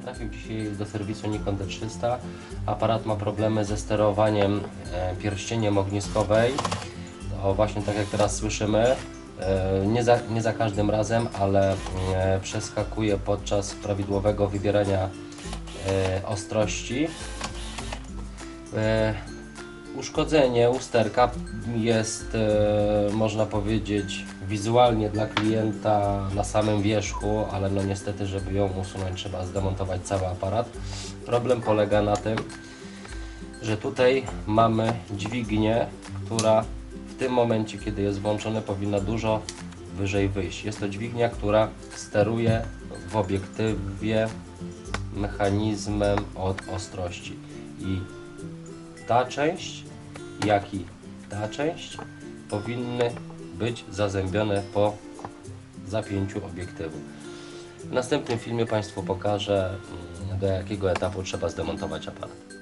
trafił dzisiaj do serwisu Nikon D300. Aparat ma problemy ze sterowaniem e, pierścieniem ogniskowej. To właśnie tak jak teraz słyszymy, e, nie za, nie za każdym razem, ale e, przeskakuje podczas prawidłowego wybierania ostrości. Uszkodzenie usterka jest, e, można powiedzieć, wizualnie dla klienta na samym wierzchu, ale no niestety, żeby ją usunąć, trzeba zdemontować cały aparat. Problem polega na tym, że tutaj mamy dźwignię, która w tym momencie, kiedy jest włączone, powinna dużo wyżej wyjść. Jest to dźwignia, która steruje w obiektywie mechanizmem od ostrości. I ta część, jak i ta część powinny być zazębione po zapięciu obiektywu. W następnym filmie Państwu pokażę, mm, do jakiego etapu trzeba zdemontować aparat.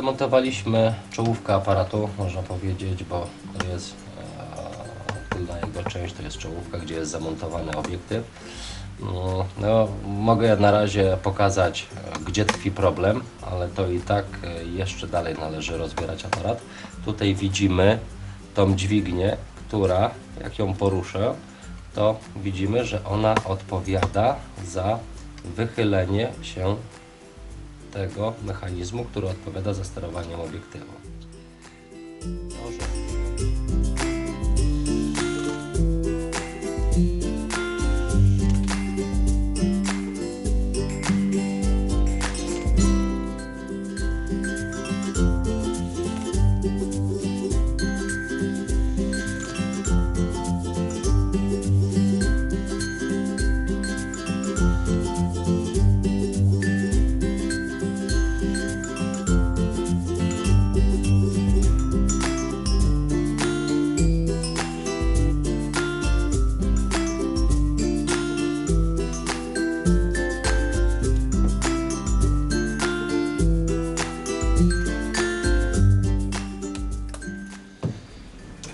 Zdemontowaliśmy czołówkę aparatu, można powiedzieć, bo to jest e, tylna jego część, to jest czołówka, gdzie jest zamontowany obiektyw. No, no, mogę na razie pokazać, e, gdzie tkwi problem, ale to i tak e, jeszcze dalej należy rozbierać aparat. Tutaj widzimy tą dźwignię, która, jak ją poruszę, to widzimy, że ona odpowiada za wychylenie się tego mechanizmu, który odpowiada za sterowaniem obiektywu. Może.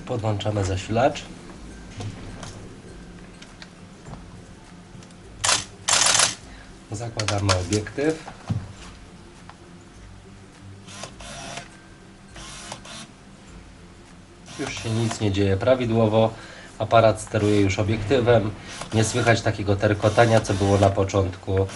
Podłączamy zasilacz. Zakładamy obiektyw. Już się nic nie dzieje prawidłowo. Aparat steruje już obiektywem. Nie słychać takiego terkotania, co było na początku.